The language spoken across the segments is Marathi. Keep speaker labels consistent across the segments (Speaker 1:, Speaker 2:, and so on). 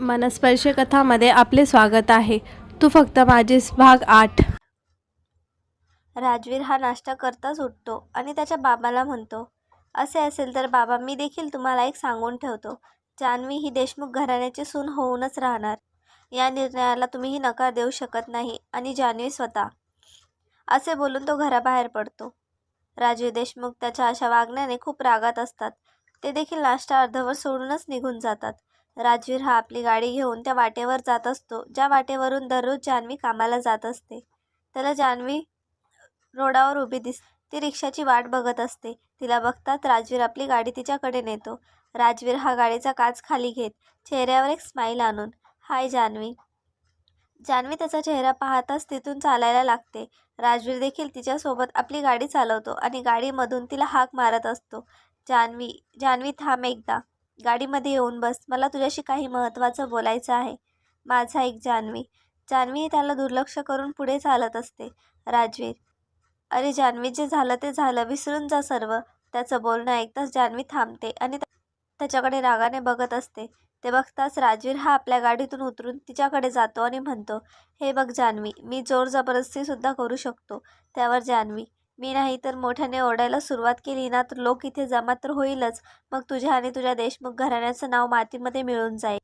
Speaker 1: मनस्पर्श कथामध्ये आपले स्वागत आहे. तू फक्त माझीच भाग आठ.
Speaker 2: राजवीर हा नाश्ता करताच उठतो आणि त्याच्या बाबाला म्हणतो असे असेल तर बाबा मी देखील तुम्हाला एक सांगून ठेवतो. जान्हवी ही देशमुख घराण्याची सून होऊनच राहणार. या निर्णयाला तुम्हीही नकार देऊ शकत नाही आणि जान्हवी स्वतः. असे बोलून तो घराबाहेर पडतो. राजवीर देशमुख त्याच्या अशा वागण्याने खूप रागात असतात. ते देखील नाश्ता अर्धवर सोडूनच निघून जातात. राजवीर हा आपली गाडी घेऊन त्या वाटेवर जात असतो. ज्या वाटेवरून दररोज जान्हवी कामाला जात असते. त्याला जान्हवी रोडावर उभी दिस ती रिक्षाची वाट बघत असते. तिला बघतात राजवीर आपली गाडी तिच्याकडे नेतो. राजवीर हा गाडीचा काच खाली घेत चेहऱ्यावर एक स्माईल आणून हाय जान्हवी जान्हवी त्याचा चेहरा पाहताच तिथून चालायला लागते. राजवीर देखील तिच्यासोबत आपली गाडी चालवतो आणि गाडीमधून तिला हाक मारत असतो. जान्हवी जान्हवी थांब एकदा. गाडीमध्ये येऊन बस. मला तुझ्याशी काही महत्त्वाचं बोलायचं आहे. माझा एक जान्हवी. जान्हवी त्याला दुर्लक्ष करून पुढे चालत असते. राजवीर. अरे जान्हवी जे झालं ते झालं. विसरून जा सर्व. त्याचं बोलणं ऐकताच जान्हवी थांबते आणि त्याच्याकडे रागाने बघत असते. ते बघताच राजवीर हा आपल्या गाडीतून उतरून तिच्याकडे जातो आणि म्हणतो हे बघ जान्हवी मी जोर जबरदस्तीसुद्धा करू शकतो. त्यावर जान्हवी मी नाही तर मोठ्याने ओरडायला सुरुवात केली ना तर लोक इथे जमा तर होईलच. मग तुझ्या आणि तुझ्या देशमुख घराण्याचं नाव मातीमध्ये मिळून जाईल.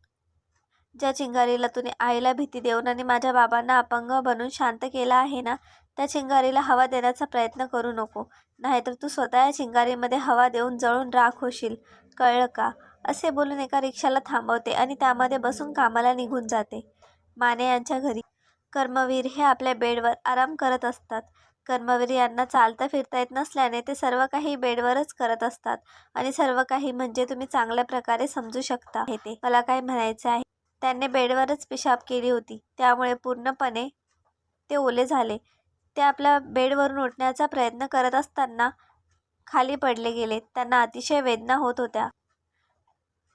Speaker 2: ज्या चिंगारीला तुने आईला भीती देऊन आणि माझ्या बाबांना अपंग बनून शांत केला आहे ना त्या चिंगारीला हवा देण्याचा प्रयत्न करू नको. नाहीतर तू स्वतः या चिंगारीमध्ये हवा देऊन जळून राख होशील. कळलं का? असे बोलून एका रिक्षाला थांबवते आणि त्यामध्ये बसून कामाला निघून जाते. माने यांच्या घरी कर्मवीर हे आपल्या बेडवर आराम करत असतात. कर्मवीर यांना चालता फिरता येत नसल्याने ते सर्व काही बेडवरच करत असतात. आणि सर्व काही म्हणजे तुम्ही चांगल्या प्रकारे समजू शकता. हे ते. मला काय म्हणायचं आहे? त्यांनी बेडवरच पिशाब केली होती. त्यामुळे पूर्णपणे ते ओले झाले. ते आपल्या बेडवरून उठण्याचा प्रयत्न करत असताना खाली पडले गेले. त्यांना अतिशय वेदना होत होत्या.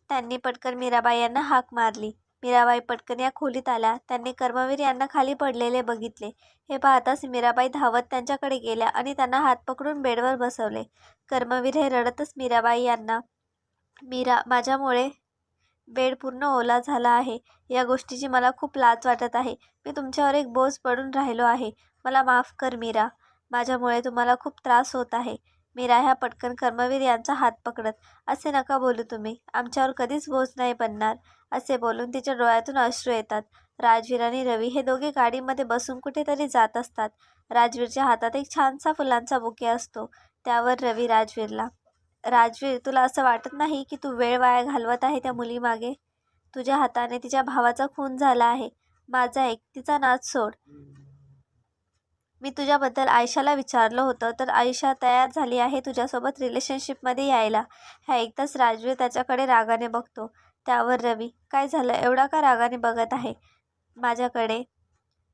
Speaker 2: त्यांनी पटकन मीराबाई यांना हाक मारली. मीराबाई पटकन या खोलीत आल्या. त्यांनी कर्मवीर यांना खाली पडलेले बघितले. हे पाहताच मीराबाई धावत त्यांच्याकडे गेल्या आणि त्यांना हात पकडून बेडवर बसवले. कर्मवीर हे रडतच मीराबाई यांना मीरा माझ्यामुळे बेड पूर्ण ओला झाला आहे. या गोष्टीची मला खूप लाज वाटत आहे. मी तुमच्यावर एक बोज पडून राहिलो आहे. मला माफ कर मीरा. माझ्यामुळे तुम्हाला खूप त्रास होत आहे. मीरा ह्या पटकन कर्मवीर यांचा हात पकडत असे नका बोलू तुम्ही आमच्यावर कधीच बोज नाही बनणार असे बोलून तिच्या डोळ्यातून अश्रू येतात. राजवीर आणि रवी हे दोघे गाडीमध्ये बसून कुठेतरी जात असतात. राजवीरच्या हातात एक छानसा फुलांचा बुके असतो त्यावर रवी राजवीरला राजवीर तुला असं वाटत नाही की तू वेळ वाया घालवत आहे त्या मुलीमागे? तुझ्या हाताने तिच्या भावाचा खून झाला आहे. माझा एक तिचा नाच सोड. मी तुझ्याबद्दल आयशाला विचारलं होतं तर आयशा तयार झाली आहे तुझ्यासोबत रिलेशनशिपमध्ये यायला. ह्या एकदाच राजवीर त्याच्याकडे रागाने बघतो. त्यावर रवी काय झालं? एवढा का रागाने बघत आहे? माझ्याकडे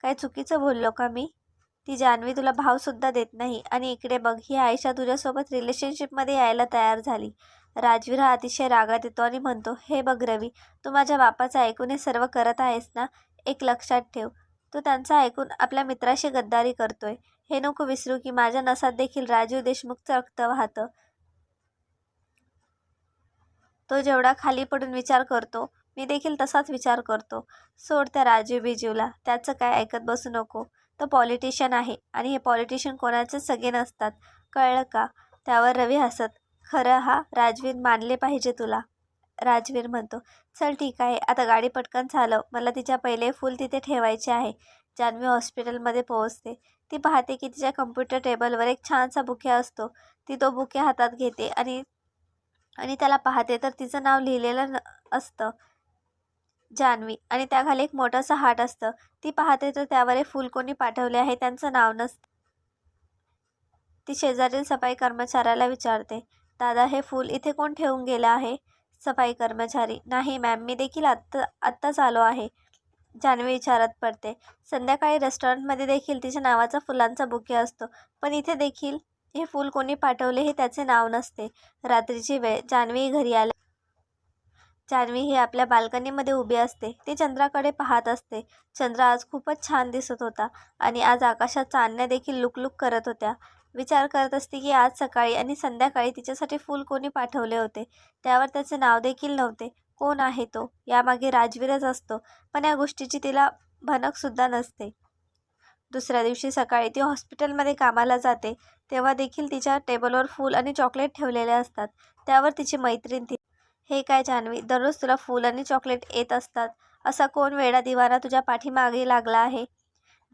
Speaker 2: काय चुकीचं बोललो का मी? ती जान्हवी तुला भावसुद्धा देत नाही. आणि इकडे बघ ही आयशा तुझ्यासोबत रिलेशनशिपमध्ये यायला तयार झाली. राजवीर हा अतिशय रागात येतो आणि म्हणतो हे बघ रवी तू माझ्या बापाचं ऐकून हे सर्व करत आहेस ना? एक लक्षात ठेव. तू त्यांचं ऐकून आपल्या मित्राशी गद्दारी करतोय. हे नको विसरू की माझ्या नसात देखील राजीव देशमुखचं रक्त वाहतं. तो जेवढा खाली पडून विचार करतो मी देखील तसाच विचार करतो. सोड त्या राजीव बिजीवला त्याचं काय ऐकत बसू नको. तो पॉलिटिशियन आहे आणि हे पॉलिटिशियन कोणाचे सगळे नसतात. कळलं का? त्यावर रवी हसत खरं हा राजवीर मानले पाहिजे तुला. राजवीर म्हणतो चल ठीक आहे. आता गाडी पटकन चालव. मला तिच्या पहिले फूल तिथे ठेवायचे आहे. जान्हवी हॉस्पिटलमध्ये पोहोचते. ती पाहते की तिच्या कम्प्युटर टेबलवर एक छानसा बुके असतो. ती तो बुके हातात घेते आणि आणि त्याला पाहते तर तिचं नाव लिहिलेलं न असतं. जान्हवी. आणि त्याखाली एक मोठासा हाट असतं. ती पाहते तर त्यावर हे फूल कोणी पाठवले आहे त्यांचं नाव नसतं. ती शेजारील सफाई कर्मचाऱ्याला विचारते दादा हे फूल इथे कोण ठेवून गेलं आहे? सफाई कर्मचारी. नाही मॅम मी देखील आत्ता आत्ताच आलो आहे. जान्हवी विचारत पडते. संध्याकाळी रेस्टॉरंटमध्ये देखील तिच्या नावाचा फुलांचा बुके असतो. पण इथे देखील हे फूल कोणी पाठवले हे त्याचे नाव नसते. रात्रीची वेळ. जान्हवी घरी आले जान्हवी ही आपल्या बाल्कनीमध्ये उभी असते. ती चंद्राकडे पाहत असते. चंद्र आज खूपच छान दिसत होता आणि आज आकाशात चांदण्या देखील लुकलुक करत होत्या. विचार करत असते की आज सकाळी आणि संध्याकाळी तिच्यासाठी फूल कोणी पाठवले होते? त्यावर त्याचे नाव देखील नव्हते. कोण आहे तो? यामागे राजवीरच असतो पण या गोष्टीची तिला भनकसुद्धा नसते. दुसऱ्या दिवशी सकाळी ती हॉस्पिटलमध्ये कामाला जाते. तेव्हा देखील तिच्या टेबलवर फूल आणि चॉकलेट ठेवलेले असतात. त्यावर तिची मैत्रीण ती. हे काय जान्हवी दररोज तुला फूल आणि चॉकलेट येत असतात. असा कोण वेडा दिवाना तुझ्या पाठीमागे लागला आहे?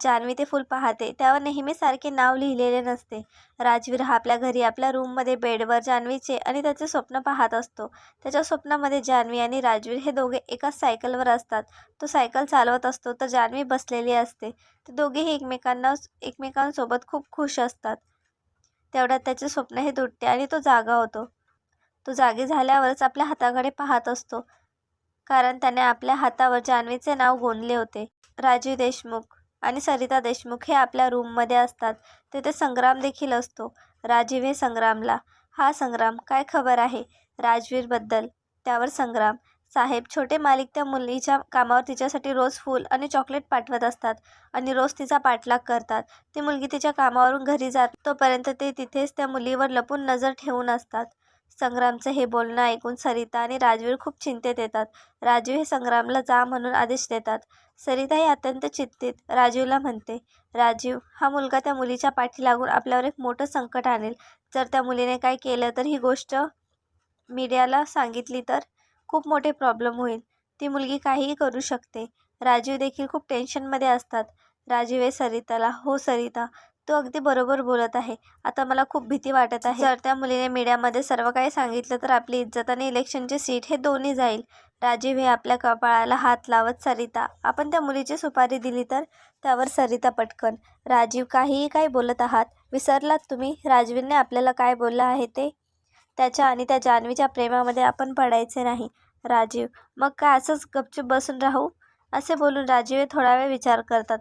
Speaker 2: जान्हवी ते फूल पाहते. त्यावर नेहमीसारखे नाव लिहिलेले नसते. राजवीर हा आपल्या घरी आपल्या रूममध्ये बेडवर जान्हवीचे आणि त्याचे स्वप्न पाहत असतो. त्याच्या स्वप्नामध्ये जान्हवी आणि राजवीर हे दोघे एकाच सायकलवर असतात. तो सायकल चालवत असतो तर जान्हवी बसलेली असते. ते दोघेही एकमेकांना एकमेकांसोबत खूप खुश असतात. तेवढ्यात त्याचे स्वप्न हे तुटते आणि तो जागा होतो. तो जागी झाल्यावरच आपल्या हाताकडे पाहत असतो. कारण त्याने आपल्या हातावर जान्हवीचे नाव गोंदले होते. राजीव देशमुख आणि सरिता देशमुख हे आपल्या रूममध्ये असतात. तेथे संग्राम देखील असतो. राजीव हे संग्रामला. हा संग्राम काय खबर आहे? राजवीरबद्दल त्यावर संग्राम. साहेब छोटे मालिक त्या मुलीच्या कामावर तिच्यासाठी रोज फूल आणि चॉकलेट पाठवत असतात आणि रोज तिचा पाठलाग करतात. ती मुलगी तिच्या कामावरून घरी जात तोपर्यंत ते तिथेच त्या मुलीवर लपून नजर ठेवून असतात. संग्रामचं हे बोलणं ऐकून सरिता आणि राजवीर खूप चिंतेत येतात. राजीव हे संग्रामला जा म्हणून आदेश देतात. सरिताही अत्यंत चिंतित. राजीवला म्हणते राजीव हा मुलगा त्या मुलीच्या पाठी लागून आपल्यावर एक मोठं संकट आणेल. जर त्या मुलीने काय केलं तर ही गोष्ट मीडियाला सांगितली तर खूप मोठे प्रॉब्लेम होईल. ती मुलगी काहीही करू शकते. राजीव देखील खूप टेन्शनमध्ये असतात. राजीव हे सरिताला. हो सरिता तो अगदी बरोबर बोलत आहे. आता मला खूप भीती वाटत आहे. जर त्या मुलीने मीडियामध्ये सर्व काही सांगितलं तर आपली इज्जत आणि इलेक्शनची सीट हे दोन्ही जाईल. राजीव हे आपल्या कपाळाला हात लावत सरिता. आपण त्या मुलीची सुपारी दिली तर? त्यावर सरिता पटकन. राजीव काहीही काय बोलत आहात. विसरलात तुम्ही? राजवीरने आपल्याला काय बोललं आहे ते? त्याच्या आणि त्या जान्हवीच्या प्रेमामध्ये आपण पडायचे नाही. राजीव मग काय असंच गपचूप बसून राहू? असे बोलून राजीव हे थोडा वेळ विचार करतात.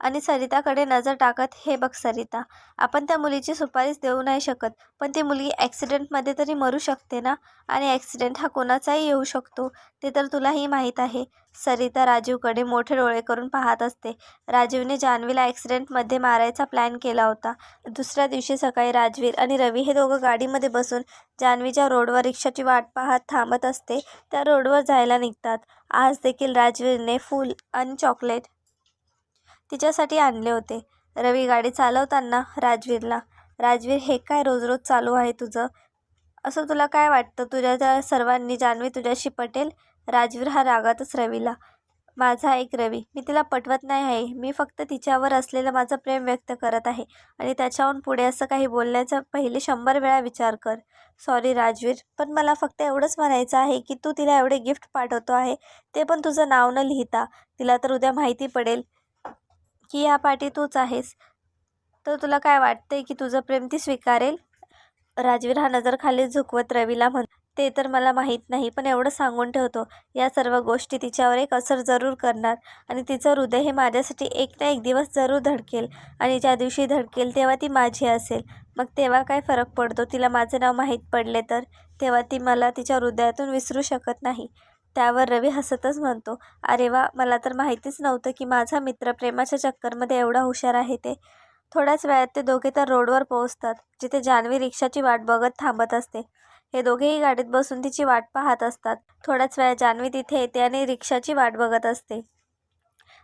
Speaker 2: आणि सरिताकडे नजर टाकत हे बघ सरिता आपण त्या मुलीची सुपारीच देऊ नाही शकत पण ती मुलगी ॲक्सिडेंटमध्ये तरी मरू शकते ना? आणि ॲक्सिडेंट हा कोणाचाही येऊ शकतो ते तर तुलाही माहीत आहे. सरिता राजीवकडे मोठे डोळे करून पाहत असते. राजीवने जान्हवीला ॲक्सिडेंटमध्ये मारायचा प्लॅन केला होता. दुसऱ्या दिवशी सकाळी राजवीर आणि रवी हे दोघं गाडीमध्ये बसून जान्हवीच्या रोडवर रिक्षाची वाट पाहत थांबत असते. त्या रोडवर जायला निघतात. आज देखील राजवीरने फूल आणि चॉकलेट तिच्यासाठी आणले होते. रवी गाडी चालवताना राजवीरला राजवीर हे काय रोज रोज चालू आहे तुझं? असं तुला काय वाटतं? तुझ्या त्या सर्वांनी जान्हवी तुझ्याशी पटेल? राजवीर हा रागातच रवीला माझा एक रवी मी तिला पटवत नाही आहे. मी फक्त तिच्यावर असलेलं माझं प्रेम व्यक्त करत आहे आणि त्याच्याहून पुढे असं काही बोलण्याचा पहिले शंभर वेळा विचार कर. सॉरी राजवीर पण मला फक्त एवढंच म्हणायचं आहे की तू तिला एवढे गिफ्ट पाठवतो आहे ते पण तुझं नाव न लिहिता. तिला तर उद्या माहिती पडेल. की या पाठी तूच आहेस. तर तुला काय वाटतंय की तुझं प्रेम ती स्वीकारेल? राजवीर हा नजर खाली झुकवत रवीला म्हण ते तर मला माहीत नाही पण एवढं सांगून ठेवतो. या सर्व गोष्टी तिच्यावर एक असर जरूर करणार आणि तिचं हृदय हे माझ्यासाठी एक ना एक दिवस जरूर धडकेल. आणि ज्या दिवशी धडकेल तेव्हा ती माझी असेल. मग तेव्हा काय फरक पडतो? तिला माझं नाव माहीत पडले तर? तेव्हा ती मला तिच्या हृदयातून विसरू शकत नाही. त्यावर रवी हसतच म्हणतो अरे वा मला तर माहितीच नव्हतं की माझा मित्र प्रेमाच्या चक्करमध्ये एवढा हुशार आहे ते. थोड्याच वेळात ते दोघे तर रोडवर पोहोचतात जिथे जान्हवी रिक्षाची वाट बघत थांबत असते. हे दोघेही गाडीत बसून तिची वाट पाहत असतात. थोड्याच वेळात जान्हवी तिथे येते आणि रिक्षाची वाट बघत असते.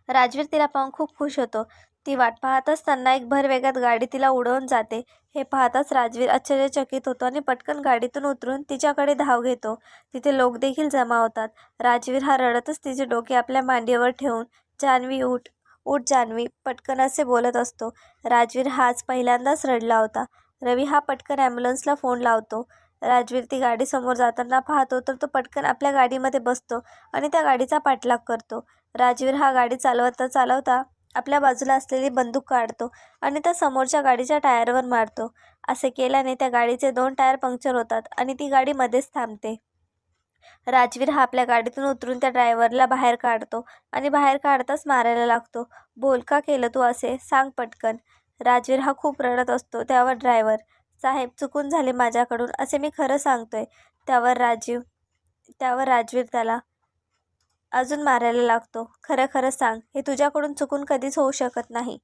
Speaker 2: राजवीर तिला पाहून खूप खुश होतो. ती वाट पाहत असताना एक भर वेगात गाडी तिला उडवून जाते. हे पाहताच राजवीर आश्चर्यचकित होतो आणि पटकन गाडीतून उतरून तिच्याकडे धाव घेतो. तिथे लोक देखील जमा होतात. राजवीर हा रडतच तिचे डोके आपल्या मांडीवर ठेवून जान्हवी उठ उठ जान्हवी पटकन असे बोलत असतो. राजवीर हाच पहिल्यांदाच रडला होता. रवी हा पटकन ॲम्ब्युलन्सला फोन लावतो. राजवीर ती गाडी समोर जाताना पाहतो तर तो पटकन आपल्या गाडीमध्ये बसतो आणि त्या गाडीचा पाठलाग करतो. राजवीर हा गाडी चालवता चालवता आपल्या बाजूला असलेली बंदूक काढतो आणि त्या समोरच्या गाडीच्या टायरवर मारतो. असे केल्याने त्या गाडीचे दोन टायर पंक्चर होतात आणि ती गाडी मध्येच थांबते. राजवीर हा आपल्या गाडीतून उतरून त्या ड्रायव्हरला बाहेर काढतो आणि बाहेर काढताच मारायला लागतो. बोल का केलं तू असे? सांग पटकन. राजवीर हा खूप रडत असतो त्यावर ड्रायव्हर. साहेब चुकून झाले माझ्याकडून असे मी खरं सांगतोय. त्यावर राजीव त्यावर राजवीर त्याला अजून मारायला लागतो. खरं खरं सांग हे तुझ्याकडून चुकून कधीच होऊ शकत नाही.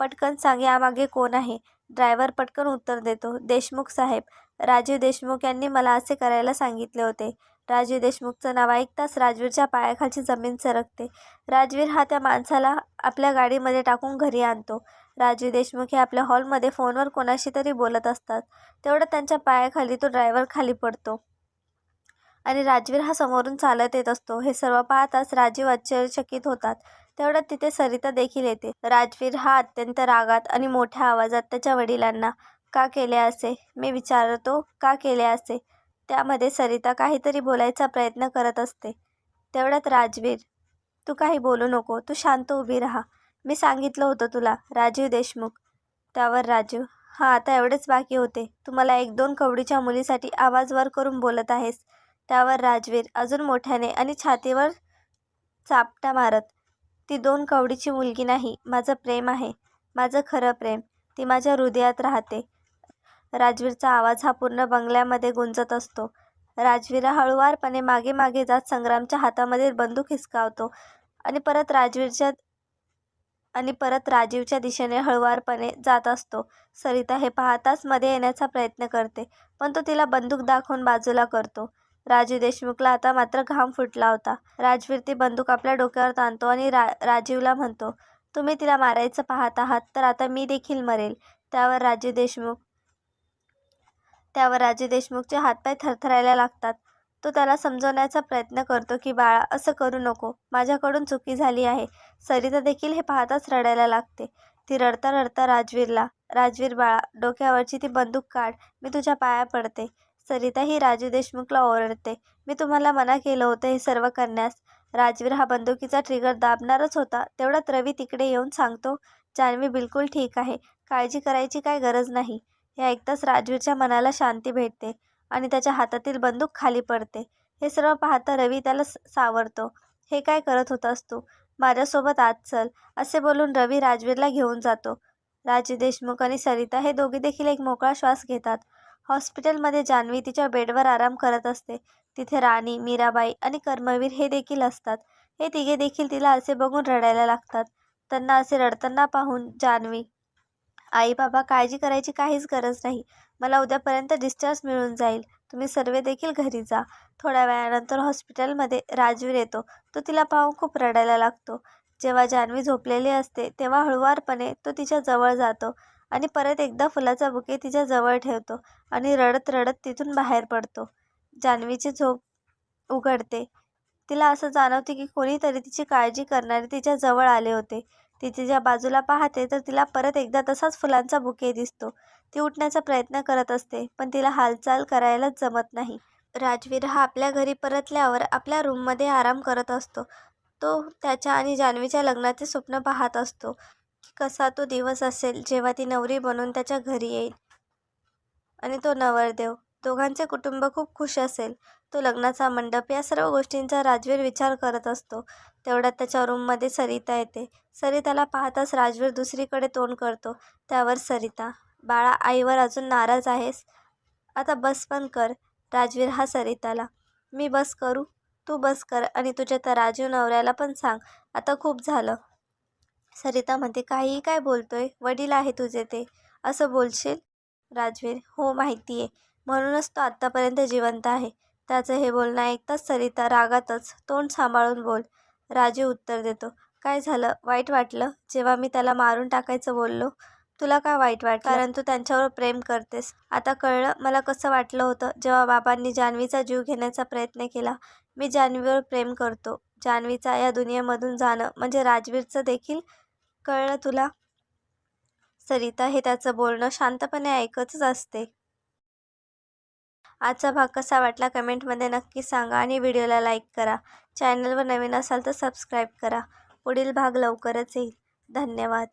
Speaker 2: पटकन सांग यामागे कोण आहे? ड्रायव्हर पटकन उत्तर देतो. देशमुख साहेब राजीव देशमुख यांनी मला असे करायला सांगितले होते. राजीव देशमुखचं नाव ऐकताच राजवीरच्या पायाखालची जमीन सरकते. राजवीर हा त्या माणसाला आपल्या गाडीमध्ये टाकून घरी आणतो. राजीव देशमुख हे आपल्या हॉलमध्ये फोनवर कोणाशी तरी बोलत असतात. तेवढं त्यांच्या पायाखाली तो ड्रायव्हर खाली पडतो. आणि राजवीर हा समोरून चालत येत असतो. हे सर्व पाहताच राजीव आश्चर्यचकित होतात. तेवढ्यात तिथे सरिता देखील येते. राजवीर हा अत्यंत रागात आणि मोठ्या आवाजात त्याच्या वडिलांना का केले असे? मी विचारतो का केले असे? त्यामध्ये सरिता काहीतरी बोलायचा प्रयत्न करत असते. तेवढ्यात राजवीर तू काही बोलू नको तू शांत उभी राहा. मी सांगितलं होतं तुला राजीव देशमुख. त्यावर राजीव हां आता एवढेच बाकी होते. तू मला एक दोन कवडीच्या मुलीसाठी आवाज वर करून बोलत आहेस. त्यावर राजवीर अजून मोठ्याने आणि छातीवर चापटा मारत ती दोन कवडीची मुलगी नाही माझं प्रेम आहे माझं खरं प्रेम ती माझ्या हृदयात राहते. राजवीरचा आवाज हा पूर्ण बंगल्यामध्ये गुंजत असतो. राजवीर हळुवारपणे मागे मागे जात संग्रामच्या हातामध्ये बंदूक हिसकावतो आणि परत राजवीरच्या आणि परत राजीवच्या दिशेने हळुवारपणे जात असतो. सरिता हे पाहताच मध्ये येण्याचा प्रयत्न करते पण तो तिला बंदूक दाखवून बाजूला करतो. राजीव देशमुखला आता मात्र घाम फुटला होता. राजवीर ती बंदूक आपल्या डोक्यावर ताणतो आणि रा राजीवला म्हणतो तुम्ही तिला मारायचं पाहत आहात तर आता मी देखील मरेल. त्यावर राजीव देशमुख त्यावर राजीव देशमुखचे हातपाय थरथरायला लागतात. तो त्याला समजवण्याचा प्रयत्न करतो की बाळा असं करू नको. माझ्याकडून चुकी झाली आहे. सरिता देखील हे पाहताच रडायला लागते. ती रडता रडता राजवीरला राजवीर बाळा डोक्यावरची ती बंदूक काढ. मी तुझ्या पाया पडते. सरिता ही राजू देशमुखला ओरडते. मी तुम्हाला मना केलं होतं हे सर्व करण्यास. राजवीर हा बंदुकीचा ट्रिगर दाबणारच होता. तेवढ्यात रवी तिकडे येऊन सांगतो जान्हवी बिलकुल ठीक आहे. काळजी करायची काय गरज नाही. हे ऐकताच राजवीरच्या मनाला शांती भेटते आणि त्याच्या हातातील बंदूक खाली पडते. हे सर्व पाहता रवी त्याला स- सावरतो. हे काय करत होतास तू? माझ्यासोबत आज चल. असे बोलून रवी राजवीरला घेऊन जातो. राजू देशमुख आणि सरिता हे दोघे देखील एक मोकळा श्वास घेतात. हॉस्पिटलमध्ये जान्हवी तिच्या बेडवर आराम करत असते. तिथे राणी मीराबाई आणि कर्मवीर हे देखील असतात. हे तिघे देखील तिला असे बघून रडायला लागतात. त्यांना असे रडताना पाहून जान्हवी आई बाबा काळजी करायची काहीच गरज नाही. मला उद्यापर्यंत डिस्चार्ज मिळून जाईल. तुम्ही सर्व देखील घरी जा थोड्या वेळानंतर हॉस्पिटलमध्ये राजवीर येतो. तो तिला पाहून खूप रडायला लागतो. जेव्हा जान्हवी झोपलेली असते तेव्हा हळुवारपणे तो तिच्या जवळ जातो. आणि परत एकदा फुलाचा बुके तिच्या जवळ ठेवतो आणि रडत रडत तिथून बाहेर पडतो. जान्हवीची झोप उघडते. तिला असं जाणवते की कोणीतरी तिची काळजी करणारे तिच्या जवळ आले होते. ती तिच्या बाजूला पाहते तर तिला परत एकदा तसाच फुलांचा बुके दिसतो. ती उठण्याचा प्रयत्न करत असते पण तिला हालचाल करायलाच जमत नाही. राजवीर हा आपल्या घरी परतल्यावर आपल्या रूममध्ये आराम करत असतो. तो त्याच्या आणि जान्हवीच्या लग्नाचे स्वप्न पाहत असतो. कसा तो दिवस असेल जेव्हा ती नवरी बनून त्याच्या घरी येईल. आणि तो नवरदेव. दोघांचे कुटुंब खूप खुश असेल. तो लग्नाचा मंडप या सर्व गोष्टींचा राजवीर विचार करत असतो. तेवढ्यात त्याच्या रूममध्ये सरिता येते. सरिताला पाहताच राजवीर दुसरीकडे तोंड करतो. त्यावर सरिता बाळा आईवर अजून नाराज आहेस? आता बस पण कर. राजवीर हा सरिताला मी बस करू? तू बस कर आणि तुझ्या तराजीव नवऱ्याला पण सांग. आता खूप झालं. सरिता म्हणते काहीही काय बोलतोय वडील आहे तुझे ते असं बोलशील? राजवीर हो माहिती आहे म्हणूनच तो आत्तापर्यंत जिवंत आहे. त्याचं हे बोलणं ऐकताच सरिता रागातच तोंड सांभाळून बोल. राजू उत्तर देतो. काय झालं? वाईट वाटलं? जेव्हा मी त्याला मारून टाकायचं बोललो तुला काय वाईट वाटलं? कारण तू त्यांच्यावर प्रेम करतेस. आता कळलं? मला कसं वाटलं होतं? जेव्हा बाबांनी जान्हवीचा जीव घेण्याचा प्रयत्न केला मी जान्हवीवर प्रेम करतो. जान्हवीचा या दुनियेमधून जाणं म्हणजे राजवीरचं देखील कळलं तुला? सरिता हे त्याचं बोलणं शांतपणे ऐकतच असते. आजचा भाग कसा वाटला कमेंटमध्ये नक्की सांगा आणि व्हिडिओला लाईक करा. चॅनलवर नवीन असाल तर सबस्क्राईब करा. पुढील भाग लवकरच येईल. धन्यवाद.